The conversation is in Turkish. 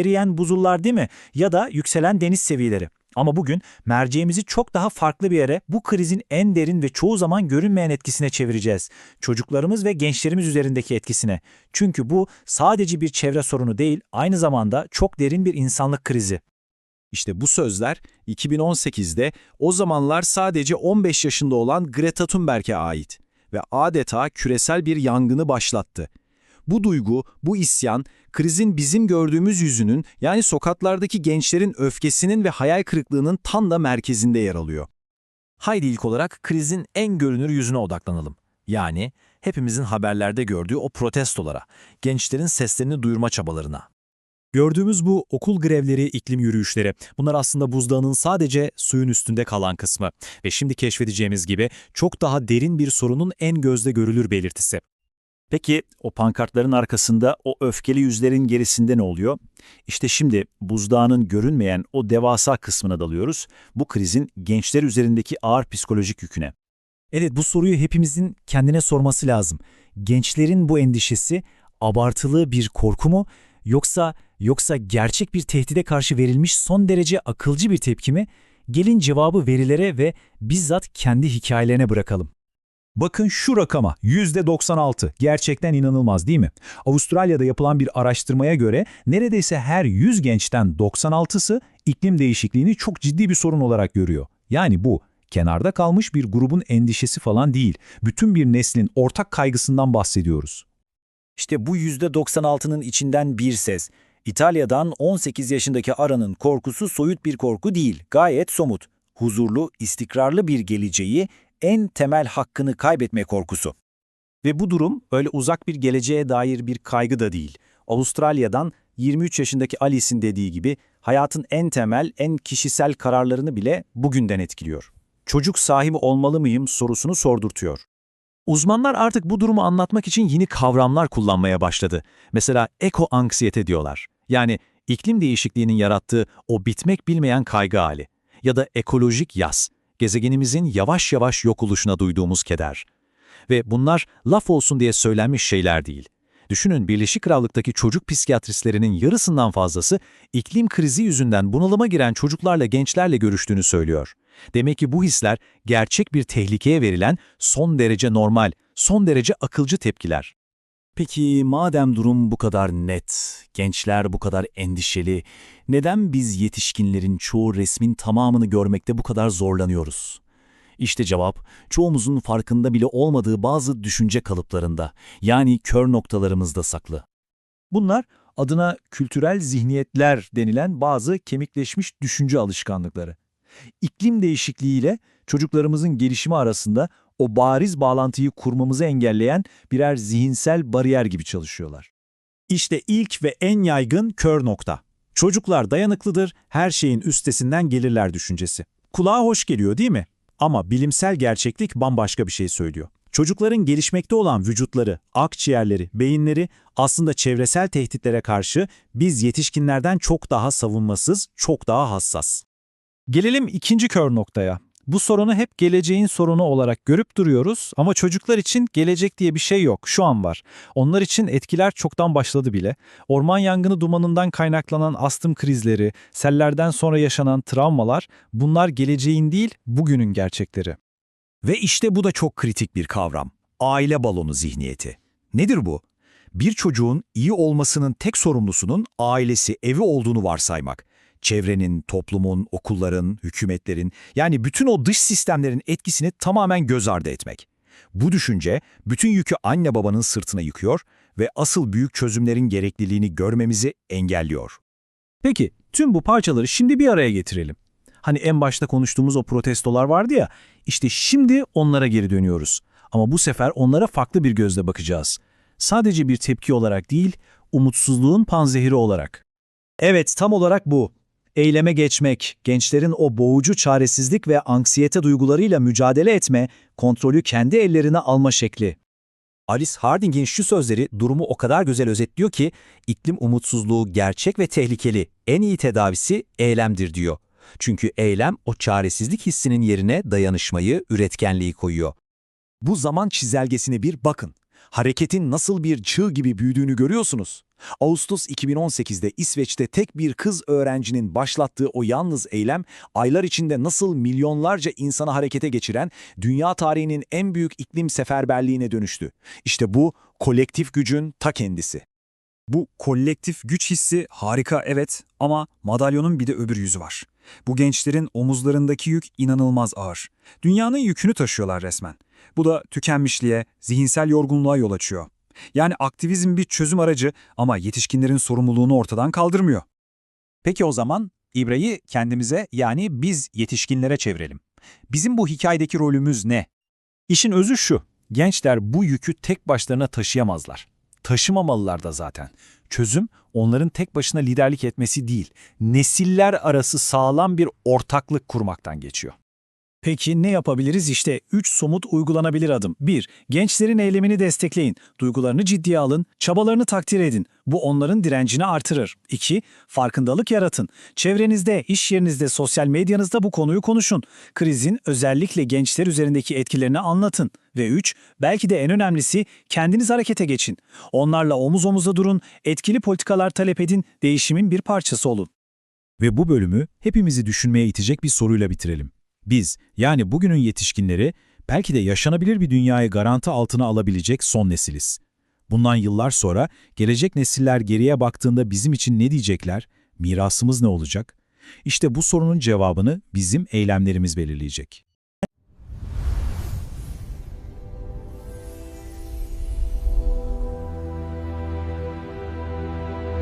eriyen buzullar değil mi? Ya da yükselen deniz seviyeleri. Ama bugün merceğimizi çok daha farklı bir yere, bu krizin en derin ve çoğu zaman görünmeyen etkisine çevireceğiz. Çocuklarımız ve gençlerimiz üzerindeki etkisine. Çünkü bu sadece bir çevre sorunu değil, aynı zamanda çok derin bir insanlık krizi. İşte bu sözler 2018'de o zamanlar sadece 15 yaşında olan Greta Thunberg'e ait ve adeta küresel bir yangını başlattı. Bu duygu, bu isyan, krizin bizim gördüğümüz yüzünün yani sokaklardaki gençlerin öfkesinin ve hayal kırıklığının tam da merkezinde yer alıyor. Haydi ilk olarak krizin en görünür yüzüne odaklanalım. Yani hepimizin haberlerde gördüğü o protestolara, gençlerin seslerini duyurma çabalarına. Gördüğümüz bu okul grevleri, iklim yürüyüşleri, bunlar aslında buzdağının sadece suyun üstünde kalan kısmı ve şimdi keşfedeceğimiz gibi çok daha derin bir sorunun en gözde görülür belirtisi. Peki o pankartların arkasında o öfkeli yüzlerin gerisinde ne oluyor? İşte şimdi buzdağının görünmeyen o devasa kısmına dalıyoruz. Bu krizin gençler üzerindeki ağır psikolojik yüküne. Evet bu soruyu hepimizin kendine sorması lazım. Gençlerin bu endişesi abartılı bir korku mu yoksa yoksa gerçek bir tehdide karşı verilmiş son derece akılcı bir tepki mi? Gelin cevabı verilere ve bizzat kendi hikayelerine bırakalım. Bakın şu rakama %96 gerçekten inanılmaz değil mi? Avustralya'da yapılan bir araştırmaya göre neredeyse her 100 gençten 96'sı iklim değişikliğini çok ciddi bir sorun olarak görüyor. Yani bu kenarda kalmış bir grubun endişesi falan değil. Bütün bir neslin ortak kaygısından bahsediyoruz. İşte bu %96'nın içinden bir ses. İtalya'dan 18 yaşındaki Ara'nın korkusu soyut bir korku değil, gayet somut. Huzurlu, istikrarlı bir geleceği, en temel hakkını kaybetme korkusu. Ve bu durum öyle uzak bir geleceğe dair bir kaygı da değil. Avustralya'dan 23 yaşındaki Alice'in dediği gibi hayatın en temel, en kişisel kararlarını bile bugünden etkiliyor. Çocuk sahibi olmalı mıyım sorusunu sordurtuyor. Uzmanlar artık bu durumu anlatmak için yeni kavramlar kullanmaya başladı. Mesela eko-anksiyete diyorlar. Yani iklim değişikliğinin yarattığı o bitmek bilmeyen kaygı hali. Ya da ekolojik yas, gezegenimizin yavaş yavaş yok oluşuna duyduğumuz keder. Ve bunlar laf olsun diye söylenmiş şeyler değil. Düşünün Birleşik Krallık'taki çocuk psikiyatristlerinin yarısından fazlası iklim krizi yüzünden bunalıma giren çocuklarla gençlerle görüştüğünü söylüyor. Demek ki bu hisler gerçek bir tehlikeye verilen son derece normal, son derece akılcı tepkiler. Peki madem durum bu kadar net, gençler bu kadar endişeli, neden biz yetişkinlerin çoğu resmin tamamını görmekte bu kadar zorlanıyoruz? İşte cevap, çoğumuzun farkında bile olmadığı bazı düşünce kalıplarında, yani kör noktalarımızda saklı. Bunlar adına kültürel zihniyetler denilen bazı kemikleşmiş düşünce alışkanlıkları. İklim değişikliğiyle çocuklarımızın gelişimi arasında o bariz bağlantıyı kurmamızı engelleyen birer zihinsel bariyer gibi çalışıyorlar. İşte ilk ve en yaygın kör nokta. Çocuklar dayanıklıdır, her şeyin üstesinden gelirler düşüncesi. Kulağa hoş geliyor değil mi? Ama bilimsel gerçeklik bambaşka bir şey söylüyor. Çocukların gelişmekte olan vücutları, akciğerleri, beyinleri aslında çevresel tehditlere karşı biz yetişkinlerden çok daha savunmasız, çok daha hassas. Gelelim ikinci kör noktaya. Bu sorunu hep geleceğin sorunu olarak görüp duruyoruz ama çocuklar için gelecek diye bir şey yok, şu an var. Onlar için etkiler çoktan başladı bile. Orman yangını dumanından kaynaklanan astım krizleri, sellerden sonra yaşanan travmalar bunlar geleceğin değil, bugünün gerçekleri. Ve işte bu da çok kritik bir kavram. Aile balonu zihniyeti. Nedir bu? Bir çocuğun iyi olmasının tek sorumlusunun ailesi, evi olduğunu varsaymak çevrenin, toplumun, okulların, hükümetlerin yani bütün o dış sistemlerin etkisini tamamen göz ardı etmek. Bu düşünce bütün yükü anne babanın sırtına yıkıyor ve asıl büyük çözümlerin gerekliliğini görmemizi engelliyor. Peki tüm bu parçaları şimdi bir araya getirelim. Hani en başta konuştuğumuz o protestolar vardı ya, işte şimdi onlara geri dönüyoruz. Ama bu sefer onlara farklı bir gözle bakacağız. Sadece bir tepki olarak değil, umutsuzluğun panzehiri olarak. Evet, tam olarak bu eyleme geçmek, gençlerin o boğucu çaresizlik ve anksiyete duygularıyla mücadele etme, kontrolü kendi ellerine alma şekli. Alice Harding'in şu sözleri durumu o kadar güzel özetliyor ki, iklim umutsuzluğu gerçek ve tehlikeli, en iyi tedavisi eylemdir diyor. Çünkü eylem o çaresizlik hissinin yerine dayanışmayı, üretkenliği koyuyor. Bu zaman çizelgesine bir bakın. Hareketin nasıl bir çığ gibi büyüdüğünü görüyorsunuz. Ağustos 2018'de İsveç'te tek bir kız öğrencinin başlattığı o yalnız eylem, aylar içinde nasıl milyonlarca insanı harekete geçiren dünya tarihinin en büyük iklim seferberliğine dönüştü. İşte bu kolektif gücün ta kendisi. Bu kolektif güç hissi harika evet ama madalyonun bir de öbür yüzü var. Bu gençlerin omuzlarındaki yük inanılmaz ağır. Dünyanın yükünü taşıyorlar resmen. Bu da tükenmişliğe, zihinsel yorgunluğa yol açıyor. Yani aktivizm bir çözüm aracı ama yetişkinlerin sorumluluğunu ortadan kaldırmıyor. Peki o zaman İbra'yı kendimize yani biz yetişkinlere çevirelim. Bizim bu hikayedeki rolümüz ne? İşin özü şu, gençler bu yükü tek başlarına taşıyamazlar. Taşımamalılar da zaten. Çözüm onların tek başına liderlik etmesi değil, nesiller arası sağlam bir ortaklık kurmaktan geçiyor. Peki ne yapabiliriz? İşte 3 somut uygulanabilir adım. 1. Gençlerin eylemini destekleyin. Duygularını ciddiye alın, çabalarını takdir edin. Bu onların direncini artırır. 2. Farkındalık yaratın. Çevrenizde, iş yerinizde, sosyal medyanızda bu konuyu konuşun. Krizin özellikle gençler üzerindeki etkilerini anlatın. Ve 3. Belki de en önemlisi kendiniz harekete geçin. Onlarla omuz omuza durun, etkili politikalar talep edin, değişimin bir parçası olun. Ve bu bölümü hepimizi düşünmeye itecek bir soruyla bitirelim. Biz, yani bugünün yetişkinleri, belki de yaşanabilir bir dünyayı garanti altına alabilecek son nesiliz. Bundan yıllar sonra gelecek nesiller geriye baktığında bizim için ne diyecekler, mirasımız ne olacak? İşte bu sorunun cevabını bizim eylemlerimiz belirleyecek.